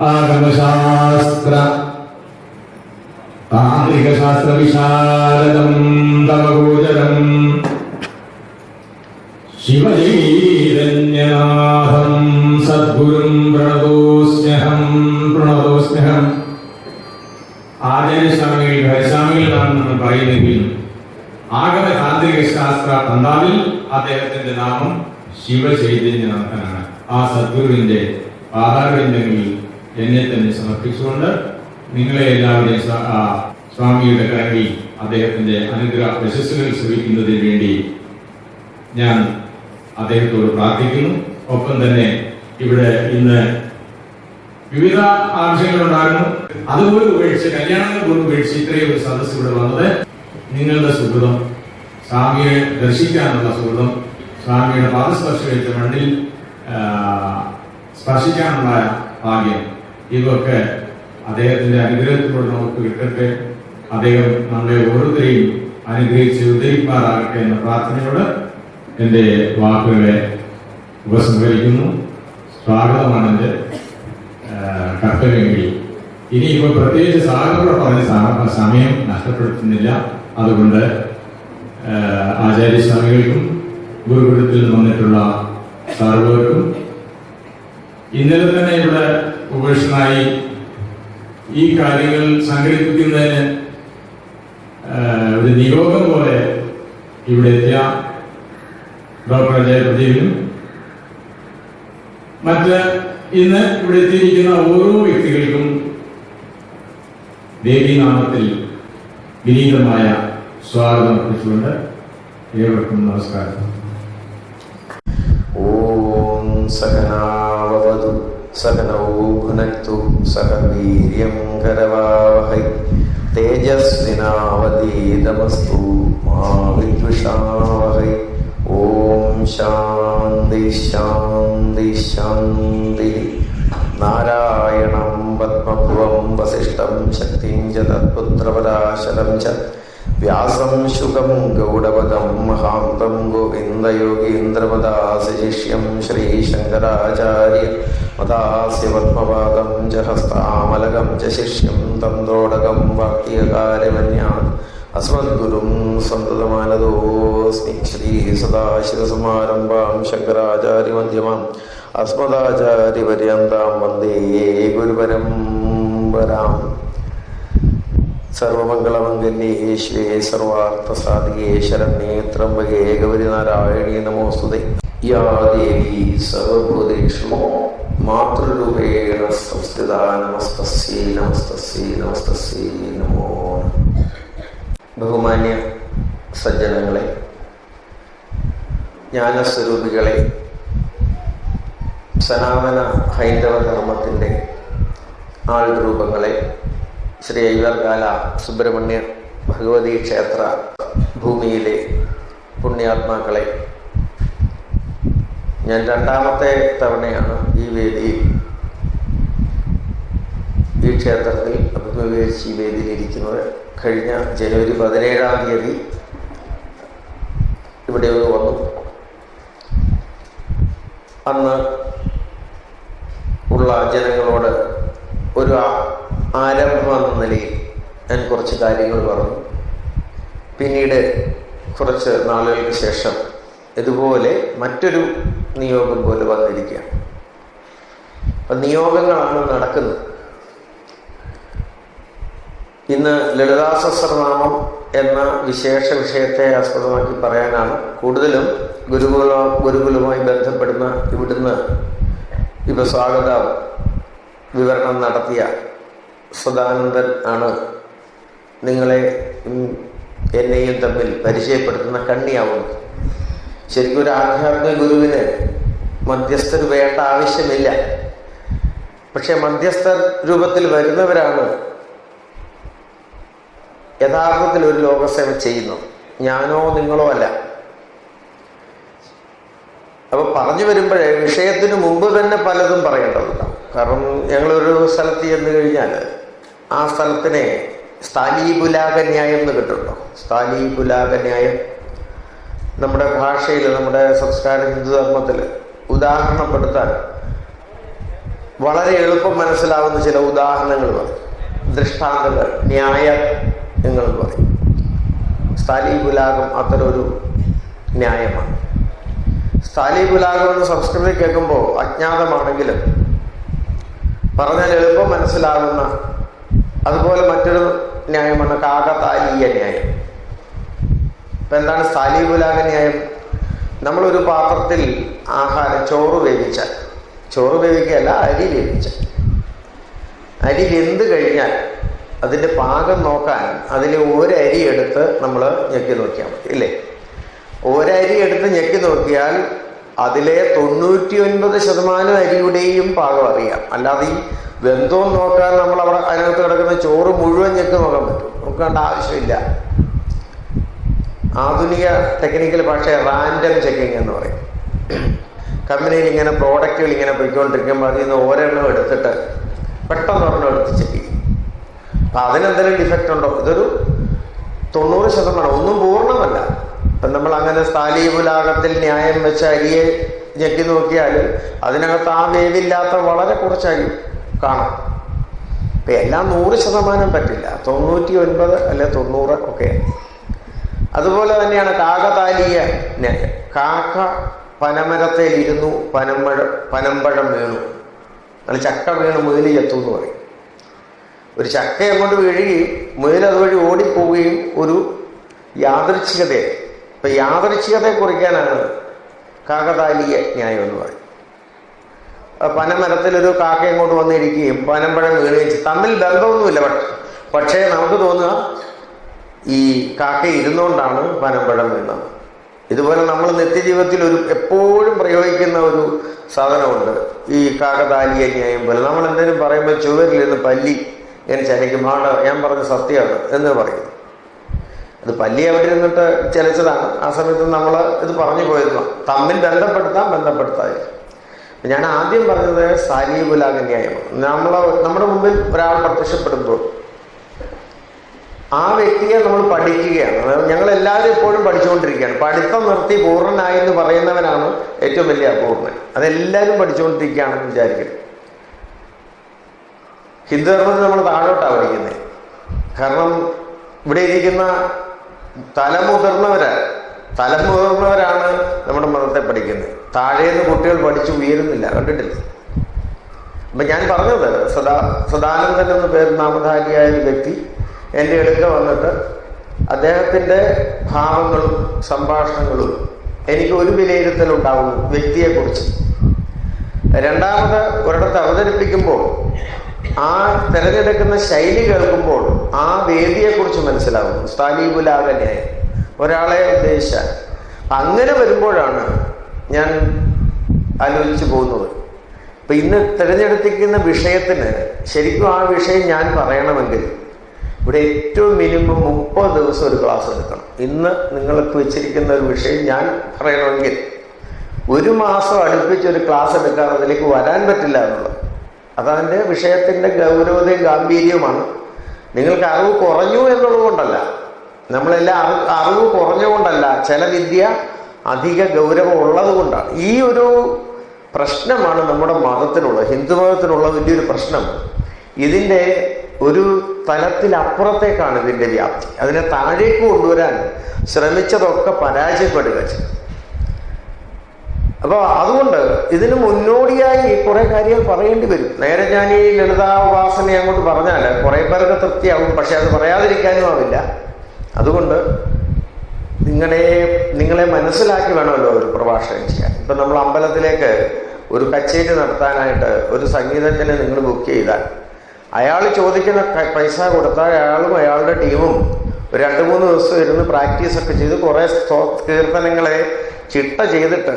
ആഗമശാസ്ത്ര താന്ത്രികശാസ്ത്ര വിശാരദം തമഗോചരം. ശിവചൈതന്യനാഥം സദ്ഗുരും പ്രണതോസ്നേഹം പ്രണതോസ്നേഹം. ആചാര്യസ്വാമികൾ ഹരിസ്വാമികളാണ് നമ്മൾ പറയുന്നെങ്കിൽ ആഗമ താന്ത്രിക ശാസ്ത്ര തന്താവിൽ അദ്ദേഹത്തിന്റെ നാമം ശിവചൈതന്യനാഥനാണ് ആ സദ്ഗുരുവിന്റെ പാതാരവിന്ദങ്ങളിൽ എന്നെ തന്നെ സമർപ്പിച്ചുകൊണ്ട് നിങ്ങളെ എല്ലാവരെയും സ്വാമിയുടെ കരങ്ങളിൽ അദ്ദേഹത്തിന്റെ അനുഗ്രഹ യശസ്സുകൾ ശ്രമിക്കുന്നതിന് വേണ്ടി ഞാൻ അദ്ദേഹത്തോട് പ്രാർത്ഥിക്കുന്നു. ഒപ്പം തന്നെ ഇവിടെ ഇന്ന് വിവിധ ആവശ്യങ്ങളുണ്ടായിരുന്നു. അതുപോലെ ഉപേക്ഷിച്ച് കല്യാണങ്ങൾ പോലും ഉപേക്ഷിച്ച് ഇത്രയും ഒരു സദസ്സ് ഇവിടെ വന്നത് നിങ്ങളുടെ സുഹൃതം സ്വാമിയെ ദർശിക്കാനുള്ള സുഹൃതം സ്വാമിയുടെ പാദസ്പർശിച്ച മണ്ണിൽ സ്പർശിക്കാനുള്ള ഭാഗ്യം ഇതൊക്കെ അദ്ദേഹത്തിന്റെ അനുഗ്രഹത്തിലൂടെ നമുക്ക് കിട്ടട്ടെ. അദ്ദേഹം നമ്മളെ ഓരോരുത്തരെയും അനുഗ്രഹിച്ച് ഉദയിപ്പാറാകട്ടെ എന്ന പ്രാർത്ഥനയോട് എന്റെ വാക്കുകളെ ഉപസംഹരിക്കുന്നു. സ്വാഗതമാണ് എന്റെ കർത്തവ്യങ്ങളിൽ. ഇനിയിപ്പോൾ പ്രത്യേകിച്ച് സാഗറോട് പറഞ്ഞ സമയം നഷ്ടപ്പെടുത്തുന്നില്ല. അതുകൊണ്ട് ആചാര്യസ്വാമികൾക്കും ഗുരുകുലത്തിൽ വന്നിട്ടുള്ള സർവർക്കും ഇന്നലെ തന്നെ ഇവിടെ ഉപേക്ഷനായി ഈ കാര്യങ്ങൾ സംഘടിപ്പിക്കുന്നതിന് ഒരു നിയോഗം പോലെ ഇവിടെ എത്തിയ ഡോക്ടർ ജയപ്രദീപിനും മറ്റ് ഇന്ന് ഇവിടെ എത്തിയിരിക്കുന്ന ഓരോ വ്യക്തികൾക്കും ദേവീനാമത്തിൽ വിനീതമായ സ്വാഗതം അർപ്പിച്ചുകൊണ്ട് ഏവർക്കും നമസ്കാരം. ഓം സഹനാ സകനൗ ഭുനക്തു സക വീര്യം കരവാവഹൈ തേജസ്വിനാവതീതമസ്തു മാ വിദ്വിഷാവഹൈ ഓം ശാന്തി ശാന്തി ശാന്തി. നാരായണം പത്മഭുവം വസിഷ്ഠം ശക്തിം ച തത്പുത്രപരാശരം ച വ്യാസം ശുകം ഗൗഡപദം മഹാന്തം ഗോവിന്ദയോഗീന്ദ്രപദാശിഷ്യം ശ്രീശങ്കരാചാര്യ മതാസ്യപത്മപാദം ച ഹസ്താമലകം ച ശിഷ്യം തന്ത്രോടകം വാക്യകാരമന്യാൻ അസ്മദ്ഗുരും സന്തതമാനതോസ്മി ശ്രീ സദാശിവസമാരംഭാം ശങ്കരാചാര്യമധ്യമാം. അസ്മദാചാര്യപര്യന്താം വന്ദേ ഗുരുപരം വരാം സർവമംഗളമംഗല്യേ ശിവേ സർവാർത്ഥസാധികേ ശരണ്യേ ത്രംബകേ ഗൗരി നാരായണീ നമോസ്തുതേ യാ ദേവി സർവഭൂതേഷു മാതൃരൂപേണ സംസ്ഥിത നമസ്തസ്യേ നമസ്തസ്യേ നമസ്തസ്യേ നമോ നമഃ. ബഹുമാന്യ സജ്ജനങ്ങളെ ജ്ഞാനസ്വരൂപികളെ സനാതന ഹൈന്ദവ ധർമ്മത്തിന്റെ ആൾരൂപങ്ങളെ ശ്രീ അയ്യർകാല സുബ്രഹ്മണ്യ ഭഗവതി ക്ഷേത്ര ഭൂമിയിലെ പുണ്യാത്മാക്കളെ. ഞാൻ രണ്ടാമത്തെ തവണയാണ് ഈ വേദിയിൽ ഈ ക്ഷേത്രത്തിൽ അഭിമുഖീകരിച്ച് ഈ വേദിയിൽ ഇരിക്കുന്നത് കഴിഞ്ഞ ജനുവരി പതിനേഴാം തീയതി ഇവിടെ വന്നു. അന്ന് ഉള്ള ജനങ്ങളോട് ഒരു ആ- ആരംഭം എന്ന നിലയിൽ ഞാൻ കുറച്ച് കാര്യങ്ങൾ പറഞ്ഞു. പിന്നീട് കുറച്ച് നാളുകൾക്ക് ശേഷം ഇതുപോലെ മറ്റൊരു നിയോഗം പോലെ വന്നിരിക്കുകയാണ്. അപ്പം നിയോഗങ്ങളാണ് നടക്കുന്നത്. ഇന്ന് ലളിതാ സഹസ്രനാമം എന്ന വിശേഷ വിഷയത്തെ ആസ്പദമാക്കി പറയാനാണ്. കൂടുതലും ഗുരുകുല ഗുരുകുലവുമായി ബന്ധപ്പെടുന്ന ഇവിടുന്ന് ഇപ്പൊ സ്വാഗത വിവരണം നടത്തിയ സദാനന്ദൻ ആണ് നിങ്ങളെ എന്നെയും തമ്മിൽ പരിചയപ്പെടുത്തുന്ന കണ്ണിയാവുന്നത്. ശരിക്കും ഒരു ആധ്യാത്മിക ഗുരുവിന് മധ്യസ്ഥർ വേണ്ട ആവശ്യമില്ല. പക്ഷെ മധ്യസ്ഥ രൂപത്തിൽ വരുന്നവരാണ് യഥാർത്ഥത്തിൽ ഒരു ലോകസേവ ചെയ്യുന്നു. ഞാനോ നിങ്ങളോ അല്ല. അപ്പൊ പറഞ്ഞു വരുമ്പോഴേ വിഷയത്തിന് മുമ്പ് തന്നെ പലതും പറയേണ്ടതുണ്ടാവും കാരണം ഞങ്ങളൊരു സ്ഥലത്ത് ചെന്ന് കഴിഞ്ഞാൽ ആ സ്ഥലത്തിനെ സ്ഥാലീപുലാക ന്യായം എന്ന് കിട്ടുണ്ടോ സ്ഥാലീപുലാക ന്യായം നമ്മുടെ ഭാഷയിൽ നമ്മുടെ സംസ്കാര ഹിന്ദുധർമ്മത്തിൽ ഉദാഹരണപ്പെടുത്താൻ വളരെ എളുപ്പം മനസ്സിലാവുന്ന ചില ഉദാഹരണങ്ങൾ പറയും ദൃഷ്ടാന്തങ്ങൾ ന്യായ നിങ്ങൾ പറയും. സ്ഥാലീപുലാകം അത്തരൊരു ന്യായമാണ്. സ്ഥാലീപുലാകം എന്ന് സംസ്കൃതം കേൾക്കുമ്പോൾ അജ്ഞാതമാണെങ്കിലും പറഞ്ഞാൽ എളുപ്പം മനസ്സിലാകുന്ന അതുപോലെ മറ്റൊരു ന്യായമാണ് കാകതാലീയ ന്യായം. ഇപ്പൊ എന്താണ് സാലീപുലാക ന്യായം? നമ്മളൊരു പാത്രത്തിൽ ആഹാരം ചോറ് വേവിച്ചാൽ ചോറ് വേവിക്കുകയല്ല അരി വേവിച്ചാൽ. അരി വെന്ത് കഴിഞ്ഞാൽ അതിന്റെ പാകം നോക്കാൻ അതിൽ ഒരരി എടുത്ത് നമ്മൾ ഞെക്കി നോക്കിയാൽ മതി ഇല്ലേ? ഒരരി എടുത്ത് ഞെക്കി നോക്കിയാൽ അതിലെ തൊണ്ണൂറ്റി ഒൻപത് ശതമാനം അരിയുടെയും പാകം അറിയാം. അല്ലാതെ ഈ വെന്തോ നോക്കാൻ നമ്മൾ അവിടെ അതിനകത്ത് കിടക്കുന്ന ചോറ് മുഴുവൻ ഞെക്ക് നോക്കാൻ പറ്റും. നോക്കേണ്ട ആവശ്യമില്ല. ആധുനിക ടെക്നിക്കൽ ഭാഷ റാൻഡം ചെക്കിങ് എന്ന് പറയും. കമ്പനിയിൽ ഇങ്ങനെ പ്രോഡക്റ്റുകൾ ഇങ്ങനെ പോയിക്കൊണ്ടിരിക്കുമ്പോൾ അതിൽ നിന്ന് ഓരോണ്ണം എടുത്തിട്ട് പെട്ടെന്ന് ഒരെണ്ണം എടുത്ത് ചെക്ക് ചെയ്യും. അപ്പം അതിനെന്തെങ്കിലും ഡിഫക്റ്റ് ഉണ്ടോ? ഇതൊരു തൊണ്ണൂറ് ശതമാനം. ഒന്നും പൂർണമല്ല. ഇപ്പം നമ്മൾ അങ്ങനെ സ്ഥാലീപുലാകത്തിൽ ന്യായം വെച്ച് അരിയെ ഞെക്കി നോക്കിയാൽ അതിനകത്ത് ആ വേവില്ലാത്ത വളരെ കുറച്ച് അരി കാണാം. ഇപ്പം എല്ലാം നൂറ് ശതമാനം പറ്റില്ല. തൊണ്ണൂറ്റി ഒൻപത് അല്ലെ തൊണ്ണൂറ് ഒക്കെ. അതുപോലെ തന്നെയാണ് കാകതാലിയ ന്യായം കാക്ക പനമരത്തിൽ ഇരുന്നു പനമ്പഴ പനമ്പഴം വീണു. അത് ചക്ക വീണ് മുയൽ ചത്തു എന്ന് പറയും. ഒരു ചക്ക അങ്ങോട്ട് വീഴുകയും മുയൽ അതുവഴി ഓടിപ്പോവുകയും ഒരു യാദൃച്ഛികതയെ. ഇപ്പം യാദൃച്ഛികതയെ കുറിക്കാനാണ് കാകതാലീയ ന്യായം എന്ന് പറയും പനമരത്തിലൊരു കാക്ക ഇങ്ങോട്ട് വന്നിരിക്കുകയും പനമ്പഴം വീഴുകയും തമ്മിൽ ബന്ധമൊന്നുമില്ല പക്ഷേ നമുക്ക് തോന്നുക ഈ കാക്ക ഇരുന്നുകൊണ്ടാണ് പനമ്പഴം വീണത്. ഇതുപോലെ നമ്മൾ നിത്യജീവിതത്തിൽ ഒരു എപ്പോഴും പ്രയോഗിക്കുന്ന ഒരു സാധനമുണ്ട്. ഈ കാകതാലിയ ന്യായം പോലെ. നമ്മൾ എന്തെങ്കിലും പറയുമ്പോൾ ചുവരിൽ നിന്ന് പല്ലി ഞാൻ ചലിക്കും. ആണ്ട് ഞാൻ പറഞ്ഞ സത്യമാണ് എന്ന് പറയും. അത് പല്ലി അവിടെ ഇരുന്നിട്ട് ചലിച്ചതാണ്. ആ സമയത്ത് നമ്മൾ ഇത് പറഞ്ഞു പോയിരുന്നു. തമ്മിൽ ബന്ധപ്പെടുത്താം ബന്ധപ്പെടുത്താതിരിക്കും. ഞാൻ ആദ്യം പറഞ്ഞത് സാലീബുലാഗ ന്യായമാണ് നമ്മൾ നമ്മുടെ മുമ്പിൽ ഒരാൾ പ്രത്യക്ഷപ്പെടുമ്പോൾ ആ വ്യക്തിയെ നമ്മൾ പഠിക്കുകയാണ്. ഞങ്ങൾ എല്ലാവരും എപ്പോഴും പഠിച്ചുകൊണ്ടിരിക്കുകയാണ്. പഠിത്തം നിർത്തി പൂർണനായി എന്ന് പറയുന്നവനാണ് ഏറ്റവും വലിയ അപൂർണൻ അതെല്ലാവരും പഠിച്ചുകൊണ്ടിരിക്കുകയാണെന്ന് വിചാരിക്കും ഹിന്ദുധർമ്മത്തിൽ നമ്മൾ താഴോട്ടാണ് പഠിക്കുന്നത്. കാരണം ഇവിടെ ഇരിക്കുന്ന തലമുതിർന്നവരാ തലമുതിർന്നവരാണ് നമ്മുടെ മതത്തെ പഠിക്കുന്നത്. താഴേന്ന് കുട്ടികൾ പഠിച്ചു ഉയരുന്നില്ല കണ്ടിട്ടില്ല? അപ്പൊ ഞാൻ പറഞ്ഞത് സദാ സദാനന്ദൻ എന്ന പേര് നാമധാരിയായ ഒരു വ്യക്തി എന്റെ എടുക്ക വന്നിട്ട് അദ്ദേഹത്തിന്റെ ഭാവങ്ങളും സംഭാഷണങ്ങളും എനിക്ക് ഒരു വിലയിരുത്തൽ ഉണ്ടാകുന്നു വ്യക്തിയെക്കുറിച്ച്. രണ്ടാമത് ഒരിടത്ത് അവതരിപ്പിക്കുമ്പോൾ ആ തിരഞ്ഞെടുക്കുന്ന ശൈലി കേൾക്കുമ്പോൾ ആ വേദിയെക്കുറിച്ച് മനസ്സിലാവുന്നു. സ്ഥാലീപുലാകന്യായം ഒരാളെ ഉദ്ദേശിച്ചാൽ അങ്ങനെ വരുമ്പോഴാണ് ഞാൻ ആലോചിച്ചു പോകുന്നത്. ഇപ്പൊ ഇന്ന് തിരഞ്ഞെടുത്തിരിക്കുന്ന വിഷയത്തിന് ശരിക്കും ആ വിഷയം ഞാൻ പറയണമെങ്കിൽ ഇവിടെ ഏറ്റവും മിനിമം മുപ്പത് ദിവസം ഒരു ക്ലാസ് എടുക്കണം. ഇന്ന് നിങ്ങൾക്ക് വെച്ചിരിക്കുന്ന ഒരു വിഷയം ഞാൻ പറയണമെങ്കിൽ ഒരു മാസം അടുപ്പിച്ച് ഒരു ക്ലാസ് എടുക്കാതെ അതിലേക്ക് വരാൻ പറ്റില്ല എന്നുള്ളത്. അതതിന്റെ വിഷയത്തിന്റെ ഗൗരവതയും ഗാംഭീര്യവുമാണ്. നിങ്ങൾക്ക് അറിവ് കുറഞ്ഞു എന്നുള്ളത് കൊണ്ടല്ല. നമ്മളെല്ലാം അറിവ് അറിവ് കുറഞ്ഞുകൊണ്ടല്ല ചില വിദ്യ അധിക ഗൗരവം ഈ ഒരു പ്രശ്നമാണ് നമ്മുടെ മതത്തിനുള്ള ഹിന്ദു മതത്തിനുള്ള വലിയൊരു പ്രശ്നം. ഇതിന്റെ ഒരു തലത്തിലപ്പുറത്തേക്കാണ് ഇതിന്റെ വ്യാപ്തി. അതിനെ താഴേക്ക് കൊണ്ടുവരാൻ ശ്രമിച്ചതൊക്കെ പരാജയപ്പെടുക അപ്പോൾ അതുകൊണ്ട് ഇതിന് മുന്നോടിയായി കുറേ കാര്യങ്ങൾ പറയേണ്ടി വരും. നേരെ ഞാൻ ഈ ലളിതാവാസന അങ്ങോട്ട് പറഞ്ഞാൽ കുറേ പേർക്ക് തൃപ്തിയാവും പക്ഷെ അത് പറയാതിരിക്കാനും ആവില്ല. അതുകൊണ്ട് നിങ്ങളെ നിങ്ങളെ മനസ്സിലാക്കി വേണമല്ലോ ഒരു പ്രഭാഷണം ചെയ്യാൻ ഇപ്പം നമ്മൾ അമ്പലത്തിലേക്ക് ഒരു കച്ചേരി നടത്താനായിട്ട് ഒരു സംഗീതജ്ഞനെ നിങ്ങൾ ബുക്ക് ചെയ്താൽ അയാൾ ചോദിക്കുന്ന പൈസ കൊടുത്താൽ അയാളും അയാളുടെ ടീമും ഒരു രണ്ട് മൂന്ന് ദിവസം ഇരുന്ന് പ്രാക്ടീസൊക്കെ ചെയ്ത് കുറേ കീർത്തനങ്ങളെ ചിട്ട ചെയ്തിട്ട്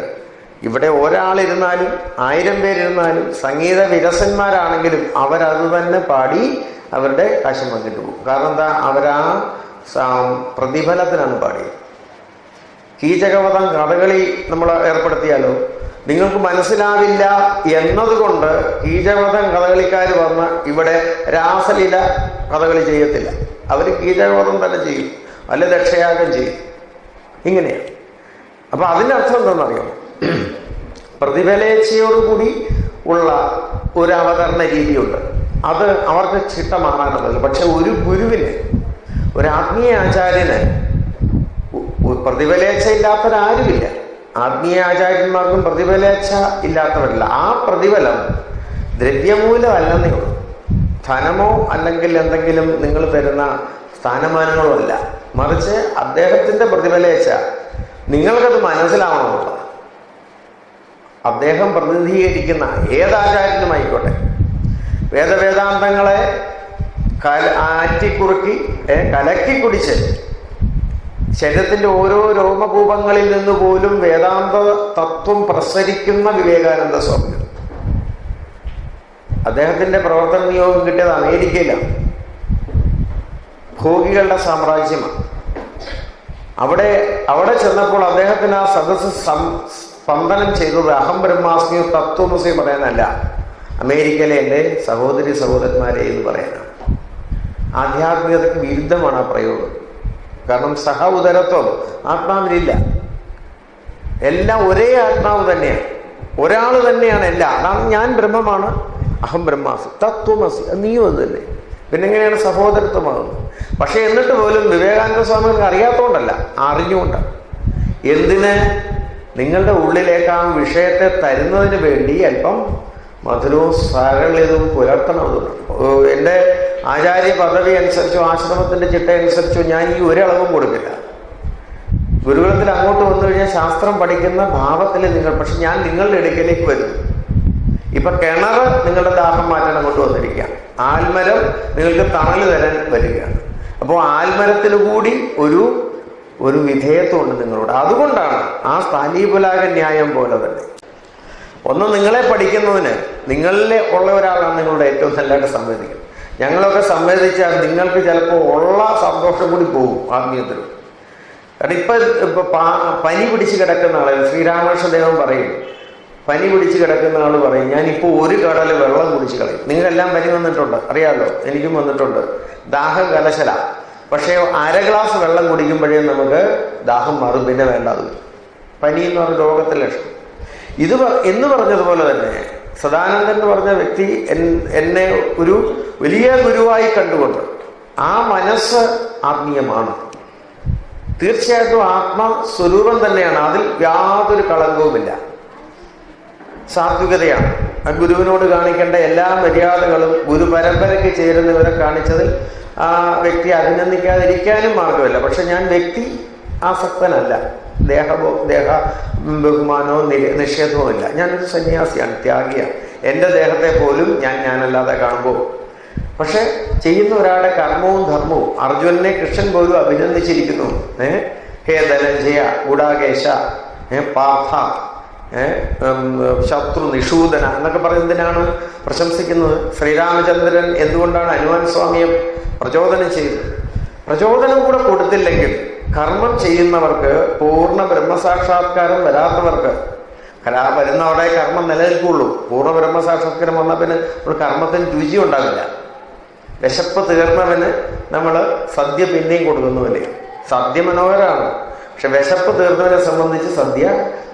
ഇവിടെ ഒരാളിരുന്നാലും ആയിരം പേരിരുന്നാലും സംഗീത വിരസന്മാരാണെങ്കിലും അവരത് തന്നെ പാടി അവരുടെ കാശം വന്നിട്ട് പോകും. കാരണം എന്താ? അവരാ പ്രതിഫലത്തിനാണ് പാടിയത്. കീചകവധം കഥകളി നമ്മൾ ഏർപ്പെടുത്തിയാലോ? നിങ്ങൾക്ക് മനസ്സിലാവില്ല എന്നതുകൊണ്ട് കീചകവധം കഥകളിക്കാർ വന്ന് ഇവിടെ രാസലീല കഥകളി ചെയ്യത്തില്ല. അവർ കീചകവധം തന്നെ ചെയ്യും. അല്ലെ ദക്ഷയാഗം ചെയ്യും. ഇങ്ങനെയാണ് അപ്പൊ അതിന്റെ അർത്ഥം എന്താണെന്നറിയാം? പ്രതിഫലേച്ഛയോടുകൂടി ഉള്ള ഒരു അവതരണ രീതിയുണ്ട്. അത് അവർക്ക് ചിട്ടമാറാനുള്ളത് പക്ഷെ ഒരു ഗുരുവിന് ഒരു ആത്മീയ ആചാര്യന് പ്രതിഫലേച്ഛ ഇല്ലാത്തവരാരുമില്ല. ആത്മീയ ആചാര്യന്മാർക്കും പ്രതിഫലേച്ഛ ഇല്ലാത്തവരില്ല. ആ പ്രതിഫലം ദ്രവ്യമൂലമല്ലെന്നേ ഉള്ളൂ. ധനമോ അല്ലെങ്കിൽ എന്തെങ്കിലും നിങ്ങൾ തരുന്ന സ്ഥാനമാനങ്ങളോ അല്ല മറിച്ച് അദ്ദേഹത്തിന്റെ പ്രതിഫലേച്ഛ നിങ്ങൾക്കത് മനസ്സിലാവണമെന്നുള്ളത് അദ്ദേഹം പ്രതിനിധീകരിക്കുന്ന ഏതാചാര്യനുമായിക്കോട്ടെ വേദവേദാന്തങ്ങളെ കല ആറ്റിക്കുറുക്കി കുറുക്കി കലക്കി കുടിച്ച്. ശരീരത്തിന്റെ ഓരോ രോമകൂപങ്ങളിൽ നിന്ന് പോലും വേദാന്ത തത്വം പ്രസരിക്കുന്ന വിവേകാനന്ദ സ്വാമികൾ. അദ്ദേഹത്തിന്റെ പ്രവർത്തന നിയോഗം കിട്ടിയത് അമേരിക്കയിലാണ് ഭോഗികളുടെ സാമ്രാജ്യമാണ്. അവിടെ അവിടെ ചെന്നപ്പോൾ അദ്ദേഹത്തിന് ആ സദസ്സ് സ്പന്ദനം ചെയ്തത് അഹം ബ്രഹ്മാസ്മിയോ തത്വമസി പറയാനല്ല അമേരിക്കയിലെ എന്റെ സഹോദരി സഹോദരന്മാരെ എന്ന് പറയാനാണ്. ആധ്യാത്മികതയ്ക്ക് വിരുദ്ധമാണ് ആ പ്രയോഗം. കാരണം സഹ ഉദരത്വം ആത്മാവിനില്ല. എല്ലാം ഒരേ ആത്മാവ് തന്നെയാണ്. ഒരാൾ തന്നെയാണ് എല്ലാം. അതാണ് ഞാൻ ബ്രഹ്മമാണ് അഹം ബ്രഹ്മാസി. തത്വമസി. നീയും അത് തന്നെ. പിന്നെ എങ്ങനെയാണ് സഹോദരത്വമാകുന്നത്? പക്ഷെ എന്നിട്ട് പോലും വിവേകാനന്ദ സ്വാമികൾക്ക് അറിയാത്തതുകൊണ്ടല്ല അറിഞ്ഞുകൊണ്ടാണ് എന്തിന്? നിങ്ങളുടെ ഉള്ളിലേക്ക് ആ വിഷയത്തെ തരുന്നതിന് വേണ്ടി അല്പം മധുരവും സാരള്യതവും പുലർത്തണം എന്റെ ആചാര്യ പദവി അനുസരിച്ചോ ആശ്രമത്തിന്റെ ചിട്ട അനുസരിച്ചോ ഞാൻ ഈ ഒരളവും കൊടുക്കില്ല. ഗുരുകുലത്തിൽ അങ്ങോട്ട് വന്നു കഴിഞ്ഞാൽ ശാസ്ത്രം പഠിക്കുന്ന ഭാവത്തിൽ നിങ്ങൾ പക്ഷെ ഞാൻ നിങ്ങളുടെ ഇടയ്ക്കിലേക്ക് വരും. ഇപ്പൊ കിണർ നിങ്ങളുടെ ദാഹം മാറ്റാൻ അങ്ങോട്ട് വന്നിരിക്കുക. ആൽമരം നിങ്ങൾക്ക് തണൽ തരാൻ വരികയാണ് അപ്പോൾ ആൽമരത്തിന് കൂടി ഒരു ഒരു വിധേയത്വമുണ്ട് നിങ്ങളോട്. അതുകൊണ്ടാണ് ആ സ്ഥാനീപുലാക ന്യായം പോലെ തന്നെ. ഒന്ന് നിങ്ങളെ പഠിക്കുന്നതിന് നിങ്ങളിലെ ഉള്ള ഒരാളാണ് നിങ്ങളുടെ ഏറ്റവും നല്ലതായിട്ട് സംവേദിക്കുന്നത്. ഞങ്ങളൊക്കെ സംവേദിച്ചാൽ നിങ്ങൾക്ക് ചിലപ്പോൾ ഉള്ള സന്തോഷം കൂടി പോകും ആത്മീയത്തിൽ. കാരണം ഇപ്പൊ ഇപ്പൊ പനി പിടിച്ച് കിടക്കുന്ന ആളെ ശ്രീരാമകൃഷ്ണദേവൻ പറയും പനി പിടിച്ച് കിടക്കുന്ന ആൾ പറയും ഞാനിപ്പോൾ ഒരു കടൽ വെള്ളം കുടിച്ച് കളയും. നിങ്ങളെല്ലാം പനി വന്നിട്ടുണ്ട് അറിയാലോ? എനിക്കും വന്നിട്ടുണ്ട്. ദാഹം കലശല. പക്ഷേ അര ഗ്ലാസ് വെള്ളം കുടിക്കുമ്പോഴേ നമുക്ക് ദാഹം മാറും പിന്നെ വേണ്ടാതെ പനി എന്ന് പറഞ്ഞ രോഗത്തിൽ ലക്ഷണം. ഇത് എന്ന് പറഞ്ഞതുപോലെ തന്നെ സദാനന്ദൻ എന്ന് പറഞ്ഞ വ്യക്തി എന്നെ ഒരു വലിയ ഗുരുവായി കണ്ടുകൊണ്ട് ആ മനസ്സ് ആത്മീയമാണ്. തീർച്ചയായിട്ടും ആത്മസ്വരൂപം തന്നെയാണ്. അതിൽ യാതൊരു കളങ്കവുമില്ല. സാത്വികതയാണ്. ആ ഗുരുവിനോട് കാണിക്കേണ്ട എല്ലാ മര്യാദകളും ഗുരു പരമ്പരയ്ക്ക് ചേരുന്നവരെ കാണിച്ചതിൽ ആ വ്യക്തി അഭിനന്ദിക്കാതിരിക്കാനും മാർഗമില്ല പക്ഷെ ഞാൻ വ്യക്തി ആസക്തനല്ല. ദേഹബോ ദേഹ ബഹുമാനവും നിഷേധമോ ഇല്ല. ഞാനൊരു സന്യാസിയാണ് ത്യാഗിയാണ്. എന്റെ ദേഹത്തെ പോലും ഞാൻ ഞാനല്ലാതെ കാണുമ്പോൾ പക്ഷെ ചെയ്യുന്ന ഒരാളുടെ കർമ്മവും ധർമ്മവും അർജുനനെ കൃഷ്ണൻ പോലും അഭിനന്ദിച്ചിരിക്കുന്നു. ഏ? ഹേ ധനഞ്ജയ ഗുഡാകേശ ഏ പാർത്ഥ ശത്രു നിഷൂദന എന്നൊക്കെ പറയുന്നതിനാണ് പ്രശംസിക്കുന്നത്? ശ്രീരാമചന്ദ്രൻ എന്തുകൊണ്ടാണ് ഹനുമാൻ സ്വാമിയെ പ്രചോദനം ചെയ്തത്? പ്രചോദനം കൂടെ കൊടുത്തില്ലെങ്കിൽ കർമ്മം ചെയ്യുന്നവർക്ക് പൂർണ ബ്രഹ്മസാക്ഷാത്കാരം വരാത്തവർക്ക്. കലാ വരുന്നവിടെ കർമ്മം നിലനിൽക്കുള്ളൂ. പൂർണ ബ്രഹ്മസാക്ഷാത്കാരം വന്നാൽ പിന്നെ നമ്മൾ കർമ്മത്തിന് രുചി ഉണ്ടാവില്ല. വിശപ്പ് തീർന്നവന് നമ്മൾ സദ്യ പിന്നെയും കൊടുക്കുന്നുമില്ലേ സദ്യ മനോഹരമാണ് പക്ഷെ വിശപ്പ് തീർന്നവനെ സംബന്ധിച്ച് സദ്യ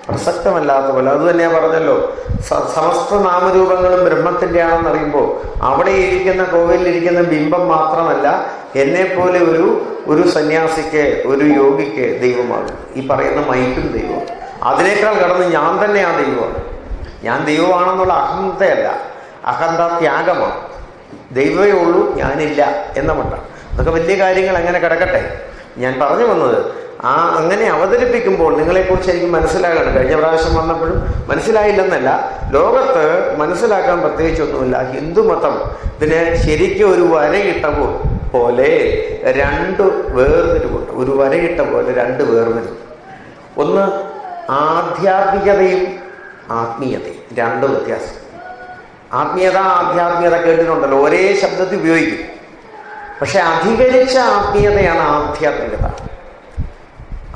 പ്രസക്തമല്ലാത്ത പോലെ അത് തന്നെയാ പറഞ്ഞല്ലോ സമസ്ത നാമരൂപങ്ങളും ബ്രഹ്മത്തിന്റെ ആണെന്ന് അറിയുമ്പോൾ അവിടെ ഇരിക്കുന്ന കോവിലിരിക്കുന്ന ബിംബം മാത്രമല്ല എന്നെ പോലെ ഒരു ഒരു സന്യാസിക്ക് ഒരു യോഗിക്ക് ദൈവമാണ്. ഈ പറയുന്ന മൈക്കും ദൈവം. അതിനേക്കാൾ കടന്ന് ഞാൻ തന്നെയാണ് ദൈവമാണ് ഞാൻ ദൈവമാണെന്നുള്ള അഹന്തയല്ല. അഹന്ത ത്യാഗമാണ്. ദൈവമേ ഉള്ളൂ ഞാനില്ല എന്ന മട്ടാണ് അതൊക്കെ വലിയ കാര്യങ്ങൾ അങ്ങനെ കിടക്കട്ടെ. ഞാൻ പറഞ്ഞു വന്നത് ആ അങ്ങനെ അവതരിപ്പിക്കുമ്പോൾ നിങ്ങളെക്കുറിച്ച് എനിക്ക് മനസ്സിലാകണം കഴിഞ്ഞ പ്രാവശ്യം വന്നപ്പോഴും മനസ്സിലായില്ലെന്നല്ല. ലോകത്ത് മനസ്സിലാക്കാൻ പ്രത്യേകിച്ചൊന്നുമില്ല ഹിന്ദുമതം ഇതിന് ശരിക്കും ഒരു വരയിട്ട പോലെ രണ്ട് വേർതിരിവുണ്ട് ഒരു വരയിട്ട പോലെ രണ്ട് വേർതിരിവ്. ഒന്ന് ആധ്യാത്മികതയും ആത്മീയതയും. രണ്ട് വ്യത്യാസം. ആത്മീയത ആധ്യാത്മികത കേട്ടിട്ടുണ്ടല്ലോ. ഒരേ ശബ്ദത്തിൽ ഉപയോഗിക്കും. പക്ഷെ അധികരിച്ച ആത്മീയതയാണ് ആധ്യാത്മികത.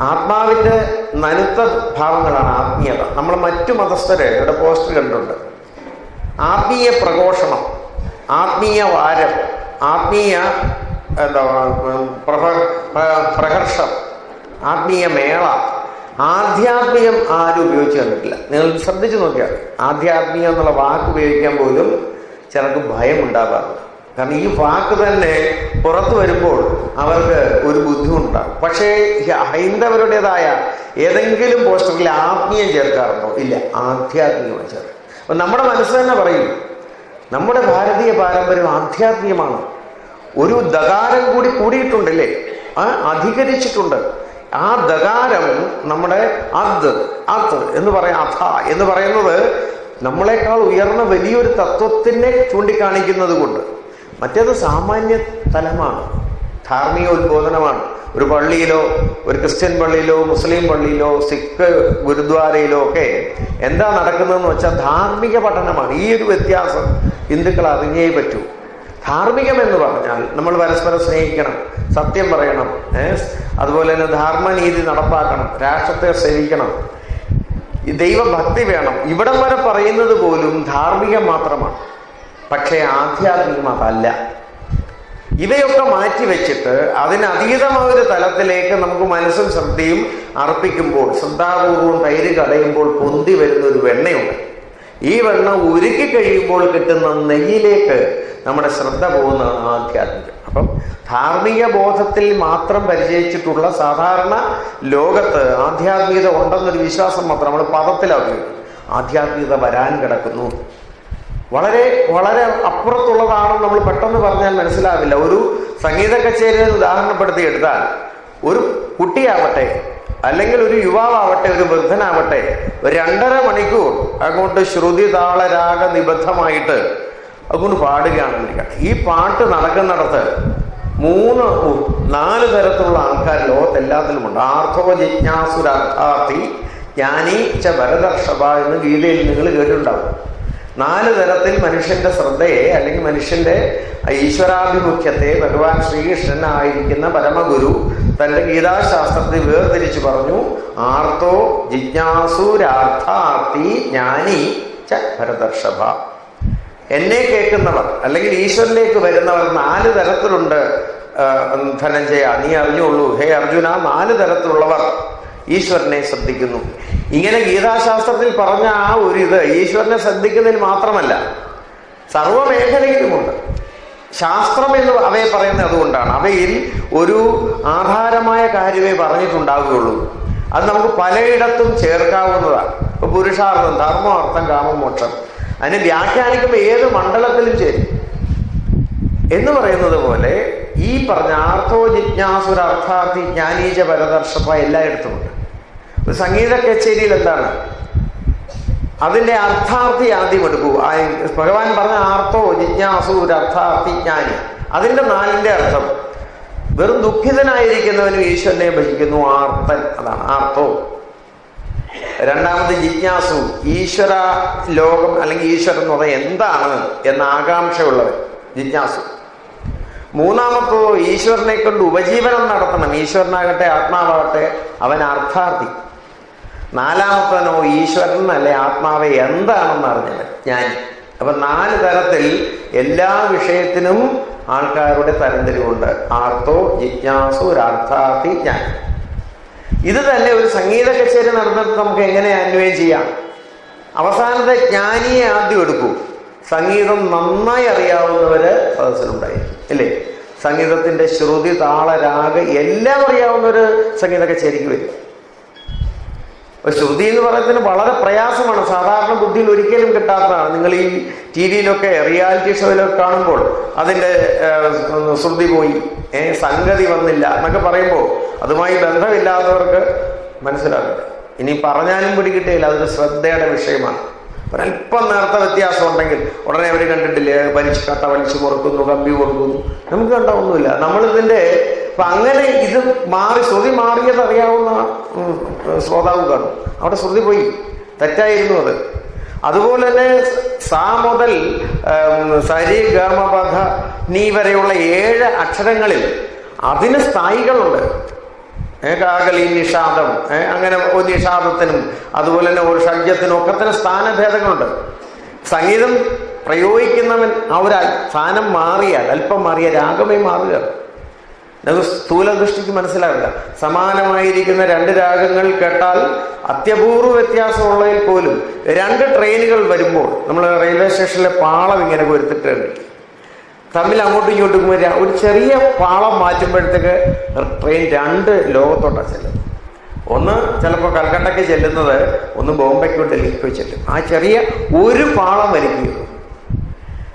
ആത്മാവിന്റെ നനുത്ത ഭാവങ്ങളാണ് ആത്മീയത. നമ്മൾ മറ്റു മതസ്ഥരെ ഇവിടെ പോസ്റ്റ് കണ്ടിട്ടുണ്ട്. ആത്മീയ പ്രഘോഷണം ആത്മീയ വാരം ആത്മീയ എന്താ പ്രഭ പ്രഹർഷം ആത്മീയ മേള. ആധ്യാത്മികം ആരും ഉപയോഗിച്ച് കണ്ടിട്ടില്ല. നിങ്ങൾ ശ്രദ്ധിച്ചു നോക്കിയാൽ ആധ്യാത്മികം എന്നുള്ള വാക്ക് ഉപയോഗിക്കാൻ പോലും ചിലർക്ക് ഭയം ഉണ്ടാകാറുണ്ട് കാരണം ഈ വാക്ക് തന്നെ പുറത്തു വരുമ്പോൾ അവർക്ക് ഒരു ബുദ്ധിമുട്ടുണ്ടാകും പക്ഷേ ഹൈന്ദവരുടേതായ ഏതെങ്കിലും പോസ്റ്ററിൽ ആത്മീയം ചേർക്കാറുണ്ടോ? ഇല്ല ആധ്യാത്മികമായി ചേർക്കും. അപ്പം നമ്മുടെ മനസ്സ് തന്നെ പറയും നമ്മുടെ ഭാരതീയ പാരമ്പര്യം ആധ്യാത്മികമാണ്. ഒരു ദകാരം കൂടി കൂടിയിട്ടുണ്ടല്ലേ? ആ അധികരിച്ചിട്ടുണ്ട്. ആ ദകാരം നമ്മുടെ അത് അത് എന്ന് പറയാം അഥ എന്ന് പറയുന്നത് നമ്മളെക്കാൾ ഉയർന്ന വലിയൊരു തത്വത്തിനെ ചൂണ്ടിക്കാണിക്കുന്നത് കൊണ്ട് മറ്റേത് സാമാന്യ തലമാണ്. ധാർമ്മിക ഉദ്ബോധനമാണ് ഒരു പള്ളിയിലോ ഒരു ക്രിസ്ത്യൻ പള്ളിയിലോ മുസ്ലിം പള്ളിയിലോ സിഖ് ഗുരുദ്വാരയിലോ ഒക്കെ എന്താ നടക്കുന്നതെന്ന് വെച്ചാൽ ധാർമ്മിക പഠനമാണ്. ഈ ഒരു വ്യത്യാസം ഹിന്ദുക്കൾ അറിഞ്ഞേ പറ്റൂ. ധാർമ്മികം എന്ന് പറഞ്ഞാൽ നമ്മൾ പരസ്പരം സ്നേഹിക്കണം സത്യം പറയണം? അതുപോലെ തന്നെ ധാർമ്മനീതി നടപ്പാക്കണം രാഷ്ട്രത്തെ സേവിക്കണം. ദൈവഭക്തി വേണം. ഇവിടം വരെ പറയുന്നത് പോലും ധാർമ്മികം മാത്രമാണ്. പക്ഷേ ആധ്യാത്മികം അതല്ല ഇവയൊക്കെ മാറ്റി വെച്ചിട്ട് അതിനതീതമായ ഒരു തലത്തിലേക്ക് നമുക്ക് മനസ്സും ശ്രദ്ധയും അർപ്പിക്കുമ്പോൾ ശ്രദ്ധാപൂർവം തൈര് കടയുമ്പോൾ പൊന്തി വരുന്ന ഒരു വെണ്ണയുണ്ട്. ഈ വെണ്ണ ഉരുക്കി കഴിയുമ്പോൾ കിട്ടുന്ന നെയ്യിലേക്ക് നമ്മുടെ ശ്രദ്ധ പോകുന്നതാണ് ആധ്യാത്മികം. അപ്പം ധാർമ്മിക ബോധത്തിൽ മാത്രം പരിചയിച്ചിട്ടുള്ള സാധാരണ ലോകത്ത് ആധ്യാത്മികത ഉണ്ടെന്നൊരു വിശ്വാസം മാത്രം നമ്മൾ പദത്തിലാക്കി ആധ്യാത്മികത വരാൻ കിടക്കുന്നു. വളരെ വളരെ അപ്പുറത്തുള്ളതാണെന്ന് നമ്മൾ പെട്ടെന്ന് പറഞ്ഞാൽ മനസ്സിലാവില്ല. ഒരു സംഗീത കച്ചേരിയെ ഉദാഹരണപ്പെടുത്തി എടുത്താൽ ഒരു കുട്ടിയാവട്ടെ അല്ലെങ്കിൽ ഒരു യുവാവട്ടെ ഒരു വൃദ്ധനാവട്ടെ രണ്ടര മണിക്കൂർ അങ്ങോട്ട് ശ്രുതി താള രാഗ നിബദ്ധമായിട്ട് അങ്ങോട്ട് പാടുകയാണെന്നിരിക്കട്ടെ ഈ പാട്ട് നടക്കുന്നിടത്ത് മൂന്ന് നാല് തരത്തിലുള്ള ആൾക്കാർ ലോകത്ത് എല്ലാത്തിലുമുണ്ട് ആർത്തവ ജിജ്ഞാസുരാർത്ഥാർത്ഥി ജ്ഞാനീച്ച ച ഭരതർഷഭ എന്ന് ഗീതയിൽ നിങ്ങൾ കേട്ടിട്ടുണ്ടാവും. നാല് തരത്തിൽ മനുഷ്യന്റെ ശ്രദ്ധയെ അല്ലെങ്കിൽ മനുഷ്യന്റെ ഈശ്വരാഭിമുഖ്യത്തെ ഭഗവാൻ ശ്രീകൃഷ്ണൻ ആയിരിക്കുന്ന പരമഗുരു തന്റെ ഗീതാശാസ്ത്രത്തിൽ വേർതിരിച്ചു പറഞ്ഞു ആർത്തോ ജിജ്ഞാസുരാർത്ഥാർത്ഥി ജ്ഞാനി ച ഭരതർഷഭ. എന്നെ കേൾക്കുന്നവർ അല്ലെങ്കിൽ ഈശ്വരനിലേക്ക് വരുന്നവർ നാല് തരത്തിലുണ്ട് ധനഞ്ജയ. നീ അറിഞ്ഞുള്ളൂ ഹേ അർജുന നാല് തരത്തിലുള്ളവർ ഈശ്വരനെ ശ്രദ്ധിക്കുന്നു. ഇങ്ങനെ ഗീതാശാസ്ത്രത്തിൽ പറഞ്ഞ ആ ഒരു ഇത് ഈശ്വരനെ ശ്രദ്ധിക്കുന്നതിന് മാത്രമല്ല സർവമേഖലയിലുമുണ്ട് ശാസ്ത്രം എന്ന് അവയെ പറയുന്നത് അതുകൊണ്ടാണ്. അവയിൽ ഒരു ആധാരമായ കാര്യമേ പറഞ്ഞിട്ടുണ്ടാവുകയുള്ളൂ. അത് നമുക്ക് പലയിടത്തും ചേർക്കാവുന്നതാണ്. ഇപ്പൊ പുരുഷാർത്ഥം ധർമ്മം അർത്ഥം കാമം മോക്ഷം. അതിനെ വ്യാഖ്യാനിക്കുമ്പോൾ ഏത് മണ്ഡലത്തിലും ചേരും. എന്ന് പറയുന്നത് പോലെ ഈ പറഞ്ഞ ആർത്ഥോ ജിജ്ഞാസുര അർത്ഥാർത്ഥി ജ്ഞാനീജ പരദർശപ്പ എല്ലായിടത്തുമുണ്ട്. സംഗീത കച്ചേരിയിൽ എന്താണ്? അതിന്റെ അർത്ഥാർത്ഥി ആദ്യം എടുക്കൂ. ഭഗവാൻ പറഞ്ഞ ആർത്തോ ജിജ്ഞാസു ഒരു അർത്ഥാർത്ഥി ജ്ഞാനി അതിന്റെ നാലിന്റെ അർത്ഥം വെറും ദുഃഖിതനായിരിക്കുന്നവനും ഈശ്വരനെ ഭജിക്കുന്നു ആർത്തൻ. അതാണ് ആർത്തോ. രണ്ടാമത് ജിജ്ഞാസു ഈശ്വര ലോകം അല്ലെങ്കിൽ ഈശ്വരൻ എന്ന് പറയുന്നത് എന്താണ് എന്ന ആകാംക്ഷയുള്ളവൻ ജിജ്ഞാസു. മൂന്നാമത്തോ ഈശ്വരനെ കൊണ്ട് ഉപജീവനം നടത്തണം. ഈശ്വരനാകട്ടെ ആത്മാവാകട്ടെ അവൻ അർത്ഥാർത്ഥി. നാലാമത്തനോ ഈശ്വരൻ അല്ലെ ആത്മാവെ എന്താണെന്ന് അറിഞ്ഞത് ഞാൻ. അപ്പൊ നാല് തരത്തിൽ എല്ലാ വിഷയത്തിനും ആൾക്കാരുടെ തരംതിരിവുണ്ട്. ആർത്തോ ജിജ്ഞാസു ഒരാർത്ഥാർത്ഥി ഞാൻ. ഇത് തന്നെ ഒരു സംഗീത കച്ചേരി നടന്നിട്ട് നമുക്ക് എങ്ങനെ അന്വയം ചെയ്യാം? അവസാനത്തെ ജ്ഞാനിയെ ആദ്യം എടുക്കൂ. സംഗീതം നന്നായി അറിയാവുന്നവര് സദസ്സിലുണ്ടായിരിക്കും ഇല്ലേ? സംഗീതത്തിന്റെ ശ്രുതി താള രാഗ എല്ലാം അറിയാവുന്നവര് സംഗീത കച്ചേരിക്ക് വരും. ശ്രുതി എന്ന് പറയുന്നതിന് വളരെ പ്രയാസമാണ്. സാധാരണ ബുദ്ധിയിൽ ഒരിക്കലും കിട്ടാത്തതാണ്. നിങ്ങൾ ഈ ടി വിയിലൊക്കെ റിയാലിറ്റി ഷോയിലൊക്കെ കാണുമ്പോൾ അതിന്റെ ശ്രുതി പോയി. ഏ സംഗതി വന്നില്ല എന്നൊക്കെ പറയുമ്പോൾ അതുമായി ബന്ധമില്ലാത്തവർക്ക് മനസ്സിലാകും. ഇനി പറഞ്ഞാലും പിടികിട്ടില്ല. അതൊരു ശ്രദ്ധയുടെ വിഷയമാണ്. ഒരല്പം നേരത്തെ വ്യത്യാസം ഉണ്ടെങ്കിൽ ഉടനെ അവർ കണ്ടിട്ടില്ലേ വലിച്ചു കട്ട വലിച്ചു കൊടുക്കുന്നു കമ്പി കൊടുക്കുന്നു. നമുക്ക് കണ്ട ഒന്നുമില്ല. നമ്മളിതിന്റെ അപ്പൊ അങ്ങനെ ഇത് മാറി ശ്രുതി മാറിയത് അറിയാവുന്ന ശ്രോതാവ് കാണും. അവിടെ ശ്രുതി പോയി. തെറ്റായിരുന്നു അത്. അതുപോലെ തന്നെ സാ മുതൽ സരി ഗമപഥ നീ വരെയുള്ള ഏഴ് അക്ഷരങ്ങളിൽ അതിന് സ്ഥായികളുണ്ട്. കാകലി നിഷാദം അങ്ങനെ ഒരു നിഷാദത്തിനും അതുപോലെ തന്നെ ഒരു ഷഡ്ജത്തിനും ഒക്കെ തന്നെ സ്ഥാനഭേദങ്ങളുണ്ട്. സംഗീതം പ്രയോഗിക്കുന്നവൻ ആ ഒരു സ്ഥാനം മാറിയാൽ അല്പം മാറിയ രാഗമേ മാറുക. അത് സ്ഥൂല ദൃഷ്ടിക്ക് മനസ്സിലാവില്ല. സമാനമായിരിക്കുന്ന രണ്ട് രാഗങ്ങൾ കേട്ടാൽ അത്യപൂർവ വ്യത്യാസമുള്ളതിൽ പോലും രണ്ട് ട്രെയിനുകൾ വരുമ്പോൾ നമ്മൾ റെയിൽവേ സ്റ്റേഷനിലെ പാളം ഇങ്ങനെ കൊരുത്തിട്ടുണ്ട് തമ്മിൽ അങ്ങോട്ടും ഇങ്ങോട്ടും വരിക ഒരു ചെറിയ പാളം മാറ്റുമ്പോഴത്തേക്ക് ട്രെയിൻ രണ്ട് ലോകത്തോട്ടാണ് ചെല്ലുന്നത്. ഒന്ന് ചിലപ്പോൾ കൽക്കട്ടയ്ക്ക് ചെല്ലുന്നത് ഒന്ന് ബോംബെക്കോ ഡൽഹിക്കോ ചെല്ലും. ആ ചെറിയ ഒരു പാളം വലിക്കുകയുള്ളൂ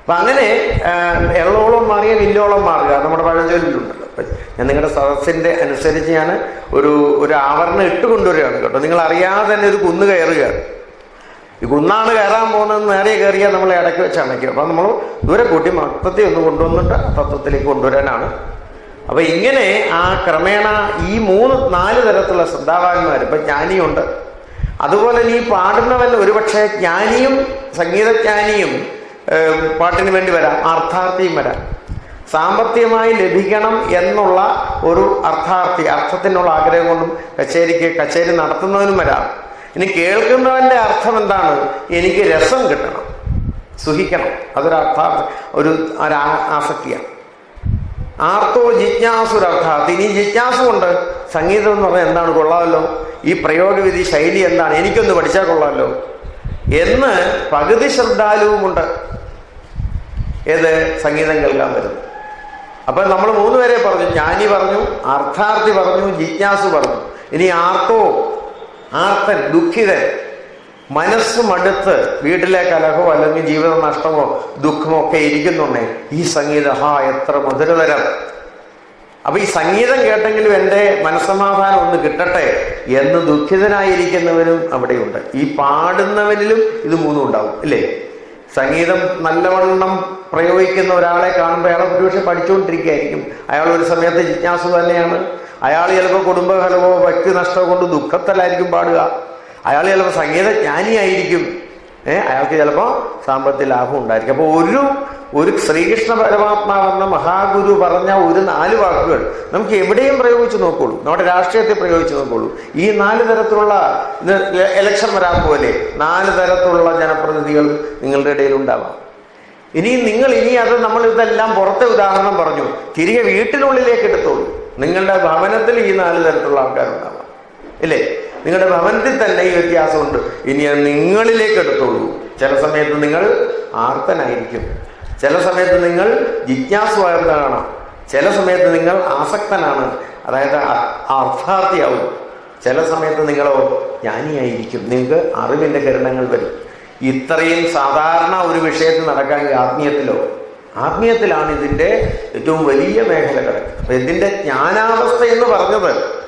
അപ്പം അങ്ങനെ എള്ളോളം മാറിയ വില്ലോളം മാറുക. നമ്മുടെ പഴഞ്ചൊല്ലിലുണ്ടല്ലോ. അപ്പം ഞാൻ നിങ്ങളുടെ സദസ്സിന്റെ അനുസരിച്ച് ഞാൻ ഒരു ഒരു ആവരണം ഇട്ട് കൊണ്ടുവരികയാണ് കേട്ടോ. നിങ്ങൾ അറിയാതെ തന്നെ ഒരു കുന്ന് കയറുകയാണ്. ഈ കുന്നാണ് കയറാൻ പോകുന്നത് നേരെ കയറിയാൽ നമ്മളെ ഇടയ്ക്ക് വെച്ച് അണയ്ക്കും. അപ്പം നമ്മൾ ദൂരെ കൂട്ടി മൊത്തത്തിൽ ഒന്ന് കൊണ്ടുവന്നിട്ട് തത്വത്തിലേക്ക് കൊണ്ടുവരാനാണ്. അപ്പം ഇങ്ങനെ ആ ക്രമേണ ഈ മൂന്ന് നാല് തരത്തിലുള്ള ശ്രദ്ധാവാന്മാർ ഇപ്പം ജ്ഞാനിയുണ്ട്. അതുപോലെ ഈ പാടുന്നവൻ ഒരുപക്ഷെ ജ്ഞാനിയും സംഗീതജ്ഞാനിയും പാട്ടിന് വേണ്ടി വരാം അർത്ഥാർത്ഥിയും വരാം. സാമ്പത്തികമായി ലഭിക്കണം എന്നുള്ള ഒരു അർത്ഥാർത്ഥി അർത്ഥത്തിനുള്ള ആഗ്രഹം കൊണ്ടും കച്ചേരിക്ക് കച്ചേരി നടത്തുന്നവനും വരാം. ഇനി കേൾക്കുന്നവന്റെ അർത്ഥം എന്താണ്? എനിക്ക് രസം കിട്ടണം. സുഖിക്കണം അതൊരർത്ഥാർത്ഥ ഒരു ആസക്തിയാണ് ആർത്തോ ജിജ്ഞാസുരർത്ഥാർത്ഥം ഇനി ജിജ്ഞാസു കൊണ്ട് സംഗീതം എന്ന് പറഞ്ഞാൽ എന്താണ്? കൊള്ളാമല്ലോ. ഈ പ്രയോഗവിധി ശൈലി എന്താണ്? എനിക്കൊന്ന് പഠിച്ചാൽ കൊള്ളാമല്ലോ. എന്ന് പകുതി ശ്രദ്ധാലുവുമുണ്ട് ഏത്? സംഗീതം കേൾക്കാൻ വരുന്നു അപ്പൊ നമ്മൾ മൂന്ന് പേരെ പറഞ്ഞു. ജ്ഞാനി പറഞ്ഞു അർത്ഥാർത്ഥി പറഞ്ഞു ജിജ്ഞാസു പറഞ്ഞു. ഇനി ആർത്തോ ആർത്തൻ ദുഃഖിതൻ. മനസ്സ് മടുത്ത് വീട്ടിലെ കലഹോ അല്ലെങ്കിൽ ജീവിത നഷ്ടമോ ദുഃഖമോ ഒക്കെ ഇരിക്കുന്നുണ്ടേ. ഈ സംഗീതം ഹാ എത്ര മധുരതരം. അപ്പൊ ഈ സംഗീതം കേട്ടെങ്കിലും എന്റെ മനസ്സമാധാനം ഒന്ന് കിട്ടട്ടെ എന്ന് ദുഃഖിതനായിരിക്കുന്നവരും അവിടെയുണ്ട്. ഈ പാടുന്നവരിലും ഇത് മൂന്നും ഉണ്ടാവും അല്ലേ സംഗീതം നല്ലവണ്ണം പ്രയോഗിക്കുന്ന ഒരാളെ കാണുമ്പോൾ അയാളെ ഒരുപക്ഷെ പഠിച്ചുകൊണ്ടിരിക്കുകയായിരിക്കും. അയാൾ ഒരു സമയത്ത് ജിജ്ഞാസു തന്നെയാണ്. അയാൾ ചിലപ്പോൾ കുടുംബകലമോ വ്യക്തി നഷ്ടമോ കൊണ്ട് ദുഃഖത്തിലായിരിക്കും പാടുക. അയാൾ ചിലപ്പോൾ സംഗീതജ്ഞാനിയായിരിക്കും. ഏഹ് അയാൾക്ക് ചിലപ്പോൾ സാമ്പത്തിക ലാഭം ഉണ്ടായിരിക്കും. അപ്പോൾ ഒരു ഒരു ശ്രീകൃഷ്ണ പരമാത്മാവെന്ന മഹാഗുരു പറഞ്ഞ ഒരു നാല് വാക്കുകൾ നമുക്ക് എവിടെയും പ്രയോഗിച്ച് നോക്കുള്ളൂ. നമ്മുടെ രാഷ്ട്രീയത്തെ പ്രയോഗിച്ച് നോക്കുള്ളൂ. ഈ നാല് തരത്തിലുള്ള ഇലക്ഷൻ വരാൻ പോലെ നാല് തരത്തിലുള്ള ജനപ്രതിനിധികൾ നിങ്ങളുടെ ഇടയിൽ ഉണ്ടാവാം. ഇനി നിങ്ങൾ ഇനി അത് നമ്മൾ ഇതെല്ലാം പുറത്തെ ഉദാഹരണം പറഞ്ഞു. തിരികെ വീട്ടിനുള്ളിലേക്ക് എടുത്തോളൂ. നിങ്ങളുടെ ഭവനത്തിൽ ഈ നാല് തരത്തിലുള്ള ആൾക്കാരുണ്ടാവാം. ഇല്ലേ? നിങ്ങളുടെ ഭവനത്തിൽ തന്നെ ഈ വ്യത്യാസമുണ്ട്. ഇനി അത് നിങ്ങളിലേക്ക് എടുത്തോളൂ. ചില സമയത്ത് നിങ്ങൾ ആർത്തനായിരിക്കും. ചില സമയത്ത് നിങ്ങൾ ജിജ്ഞാസുവാർന്നാണ് ചില സമയത്ത് നിങ്ങൾ ആസക്തനാണ്. അതായത് അർത്ഥാർത്ഥിയാവും. ചില സമയത്ത് നിങ്ങളോ ജ്ഞാനിയായിരിക്കും. നിങ്ങൾക്ക് അറിവിന്റെ കിരണങ്ങൾ വരും. ഇത്രയും സാധാരണ ഒരു വിഷയത്തിൽ നടക്കാൻ ആത്മീയത്തിലോ ആത്മീയത്തിലാണ് ഇതിന്റെ ഏറ്റവും വലിയ മേഖല കിടക്കുന്നത്. അപ്പൊ ഇതിന്റെ ജ്ഞാനാവസ്ഥ എന്ന് പറഞ്ഞത്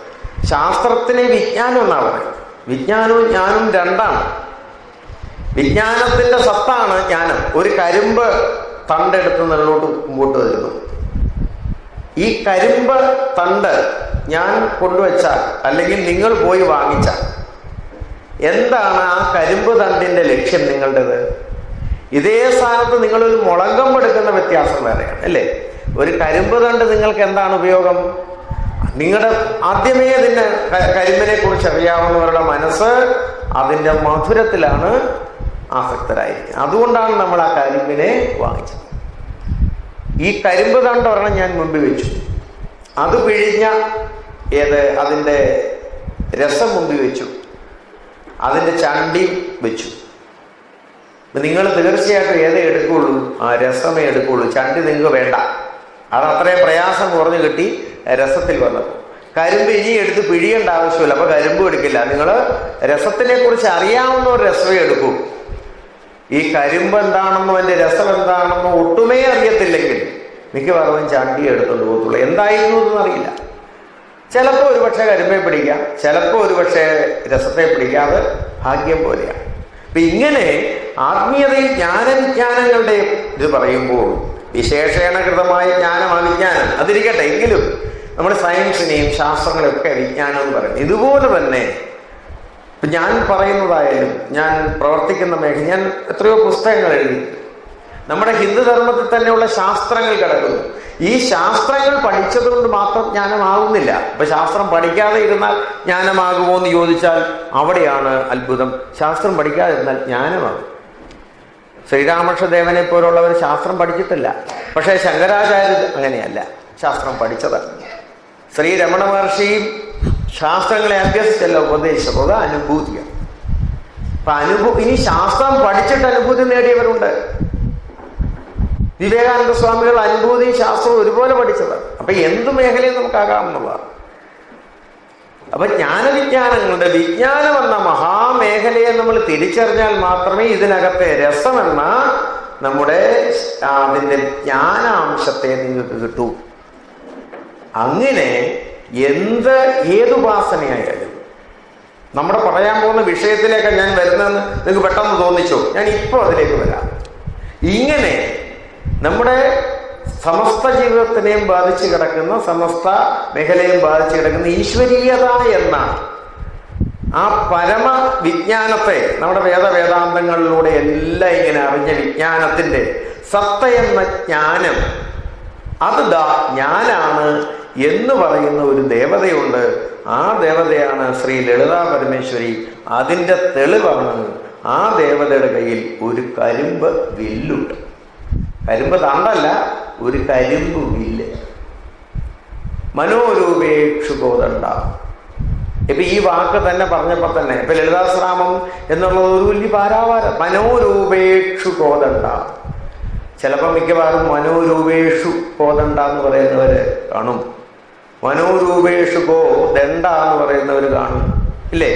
ശാസ്ത്രത്തിനെ വിജ്ഞാനം എന്നാണ് പറയുന്നത് വിജ്ഞാനവും ജ്ഞാനവും രണ്ടാണ്. വിജ്ഞാനത്തിന്റെ സത്താണ് ജ്ഞാനം. ഒരു കരിമ്പ് തണ്ടെടുത്ത് നിന്നോട്ട് മുമ്പോട്ട് വരുന്നു. ഈ കരിമ്പ് തണ്ട് ഞാൻ കൊണ്ടുവച്ചാൽ അല്ലെങ്കിൽ നിങ്ങൾ പോയി വാങ്ങിച്ചാൽ എന്താണ് ആ കരിമ്പ് തണ്ടിന്റെ ലക്ഷ്യം നിങ്ങളുടേത്? ഇതേ സ്ഥാനത്ത് നിങ്ങളൊരു മുളകം എടുക്കുന്ന വ്യത്യാസം വേറെയാണ് അല്ലേ? ഒരു കരിമ്പ് കണ്ട് നിങ്ങൾക്ക് എന്താണ് ഉപയോഗം? നിങ്ങളുടെ ആദ്യമേ ക- കരിമ്പിനെ കുറിച്ച് അറിയാവുന്നവരുടെ മനസ്സ് അതിന്റെ മധുരത്തിലാണ് ആസക്തരായിരിക്കുന്നത് അതുകൊണ്ടാണ് നമ്മൾ ആ കരിമ്പിനെ വാങ്ങിച്ചത്. ഈ കരിമ്പ് തണ്ട് ഒരെണ്ണം ഞാൻ മുമ്പ് വെച്ചു. അത് പിഴിഞ്ഞ ഏത് അതിന്റെ രസം മുമ്പ് വെച്ചു. അതിന്റെ ചണ്ടി വെച്ചു. നിങ്ങൾ തീർച്ചയായിട്ടും ഏതേ എടുക്കുള്ളൂ? ആ രസമേ എടുക്കുള്ളൂ. ചണ്ടി നിങ്ങൾക്ക് വേണ്ട. അത് അത്രയും പ്രയാസം കുറഞ്ഞു കിട്ടി രസത്തിൽ വന്നപ്പോൾ കരിമ്പ് ഇനി എടുത്ത് പിഴിയേണ്ട ആവശ്യമില്ല. അപ്പൊ കരിമ്പ് എടുക്കില്ല. നിങ്ങൾ രസത്തിനെ കുറിച്ച് അറിയാവുന്ന ഒരു രസമേ എടുക്കൂ. ഈ കരിമ്പ് എന്താണെന്നോ അതിന്റെ രസം എന്താണെന്നോ ഒട്ടുമേ അറിയത്തില്ലെങ്കിൽ മിക്കവാറും ചണ്ടി എടുത്തുകൊണ്ട് പോകത്തുള്ളൂ. എന്തായിരുന്നു എന്ന് അറിയില്ല. ചിലപ്പോൾ ഒരുപക്ഷെ കരിമ്പെ പിടിക്കാം. ചിലപ്പോൾ ഒരുപക്ഷെ രസത്തെ അത് ഭാഗ്യം പോലെയാണ്. അപ്പൊ ഇങ്ങനെ ആത്മീയതയിൽ ജ്ഞാനവിജ്ഞാനങ്ങളുടെ ഇത് പറയുമ്പോൾ വിശേഷണകൃതമായ ജ്ഞാനം അവിജ്ഞാനം അതിരിക്കട്ടെ എങ്കിലും നമ്മുടെ സയൻസിനെയും ശാസ്ത്രങ്ങളെയൊക്കെ വിജ്ഞാനം എന്ന് പറയുന്നത്. ഇതുപോലെ തന്നെ ഇപ്പൊ ഞാൻ പറയുന്നതായാലും ഞാൻ പ്രവർത്തിക്കുന്ന മേഖല ഞാൻ എത്രയോ പുസ്തകങ്ങൾ എഴുതി നമ്മുടെ ഹിന്ദുധർമ്മത്തിൽ തന്നെയുള്ള ശാസ്ത്രങ്ങൾ കിടക്കുന്നു. ഈ ശാസ്ത്രങ്ങൾ പഠിച്ചതുകൊണ്ട് മാത്രം ജ്ഞാനമാകുന്നില്ല. ഇപ്പൊ ശാസ്ത്രം പഠിക്കാതെ ഇരുന്നാൽ ജ്ഞാനമാകുമോ എന്ന് ചോദിച്ചാൽ അവിടെയാണ് അത്ഭുതം. ശാസ്ത്രം പഠിക്കാതെ ഇരുന്നാൽ ജ്ഞാനമാകും. ശ്രീരാമകൃഷ്ണദേവനെ പോലുള്ളവർ ശാസ്ത്രം പഠിച്ചിട്ടില്ല. പക്ഷേ ശങ്കരാചാര്യർ അങ്ങനെയല്ല. ശാസ്ത്രം പഠിച്ചതാണ്. ശ്രീ രമണ മഹർഷിയും ശാസ്ത്രങ്ങളെ അഭ്യസിച്ചല്ല ഉപദേശിച്ചത് അനുഭൂതിയാണ്. അപ്പൊ അനുഭൂ ഇനി ശാസ്ത്രം പഠിച്ചിട്ട് അനുഭൂതി നേടിയവരുണ്ട്. വിവേകാനന്ദ സ്വാമികൾ അനുഭൂതിയും ശാസ്ത്രം ഒരുപോലെ പഠിച്ചതാണ്. അപ്പൊ എന്ത് മേഖലയും നമുക്കാകാം എന്നുള്ളതാണ്. അപ്പൊ ജ്ഞാനവിജ്ഞാനങ്ങളുടെ വിജ്ഞാനം എന്ന മഹാമേഖലയെ നമ്മൾ തിരിച്ചറിഞ്ഞാൽ മാത്രമേ ഇതിനകത്തെ രസമെന്ന നമ്മുടെ അതിന്റെ ജ്ഞാനാംശത്തെ നിങ്ങൾക്ക് കിട്ടൂ. അങ്ങനെ എന്ത് ഏതുപാസനയായാലും നമ്മുടെ പറയാൻ പോകുന്ന വിഷയത്തിലേക്ക് ഞാൻ വരുന്നതെന്ന് നിങ്ങൾക്ക് പെട്ടെന്ന് തോന്നിച്ചു? ഞാൻ ഇപ്പോൾ അതിലേക്ക് വരാം. ഇങ്ങനെ നമ്മുടെ സമസ്ത ജീവിതത്തിനെയും ബാധിച്ചു കിടക്കുന്ന സമസ്ത മേഖലയും ബാധിച്ചു കിടക്കുന്ന ഈശ്വരീയത എന്ന ആ പരമ വിജ്ഞാനത്തെ നമ്മുടെ വേദവേദാന്തങ്ങളിലൂടെ എല്ലാം ഇങ്ങനെ അറിഞ്ഞ വിജ്ഞാനത്തിന്റെ സത്ത എന്ന ജ്ഞാനം അത് ദാ ഞാനാണ് എന്ന് പറയുന്ന ഒരു ദേവതയുണ്ട്. ആ ദേവതയാണ് ശ്രീ ലളിതാ പരമേശ്വരി. അതിന്റെ തെളിവാണ് ആ ദേവതയുടെ കയ്യിൽ ഒരു കരിമ്പ് വില്ലുണ്ട്. കരിമ്പ് തണ്ടല്ല ഒരു കരിമ്പ് വില്ല് മനോരൂപേക്ഷുബോധണ്ട ഇപ്പൊ ഈ വാക്ക് തന്നെ പറഞ്ഞപ്പോ തന്നെ ഇപ്പൊ ലളിതാശ്രാമം എന്നുള്ളത് ഒരു വലിയ പാരാവാര. മനോരൂപേക്ഷു കോതണ്ട ചിലപ്പോൾ മിക്കവാറും മനോരൂപേഷു കോതണ്ട എന്ന് പറയുന്നവര് കാണും. മനോരൂപേഷു ദണ്ഡ എന്ന് പറയുന്നവർ കാണും. ഇല്ലേ?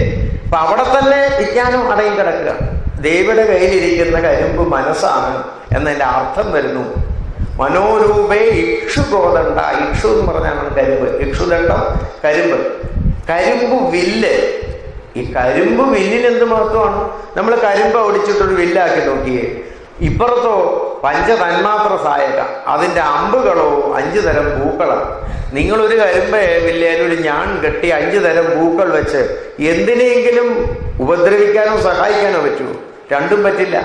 അപ്പൊ അവിടെ തന്നെ വിജ്ഞാനം അടയും കിടക്കുക. ദേവിയുടെ കയ്യിലിരിക്കുന്ന കരിമ്പ് മനസ്സാണ് എന്നതിന്റെ അർത്ഥം വരുന്നു. മനോരൂപേ ഇക്ഷു കോതണ്ട ഇക്ഷു എന്ന് പറഞ്ഞാണ് കരിമ്പ്. ഇക്ഷുദണ്ഡം കരിമ്പ്. കരിമ്പ് വില്ല്. ഈ കരിമ്പ് വില്ലിന് എന്ത് മഹത്വമാണ്? നമ്മൾ കരിമ്പ് ഒടിച്ചിട്ടൊരു വില്ലാക്കി നോക്കിയേ. ഇപ്പുറത്തോ പഞ്ചതന്മാത്ര സായക. അതിന്റെ അമ്പുകളോ അഞ്ചു തരം പൂക്കളാണ്. നിങ്ങളൊരു കരിമ്പ് വില്ലേനൊരു ഞാൻ കെട്ടി അഞ്ചു തരം പൂക്കൾ വെച്ച് എന്തിനെങ്കിലും ഉപദ്രവിക്കാനോ സഹായിക്കാനോ പറ്റുമോ? രണ്ടും പറ്റില്ല.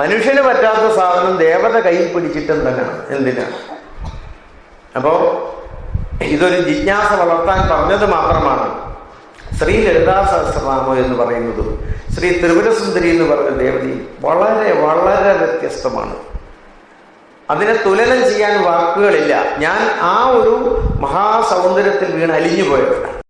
മനുഷ്യന് പറ്റാത്ത സാധനം ദേവത കയ്യിൽ പിടിച്ചിട്ട് എന്തിനാണ് എന്തിനാണ് അപ്പോ ഇതൊരു ജിജ്ഞാസ വളർത്താൻ പറഞ്ഞത് മാത്രമാണ്. ശ്രീ ലളിതാ സഹസ്രനാമം എന്ന് പറയുന്നത്. ശ്രീ ത്രിപുരസുന്ദരി എന്ന് പറഞ്ഞ ദേവതി വളരെ വളരെ വ്യത്യസ്തമാണ്. അതിനെ തുലനം ചെയ്യാൻ വാക്കുകളില്ല. ഞാൻ ആ ഒരു മഹാസൗന്ദര്യത്തിൽ വീണ് അലിഞ്ഞു പോയവരാണ്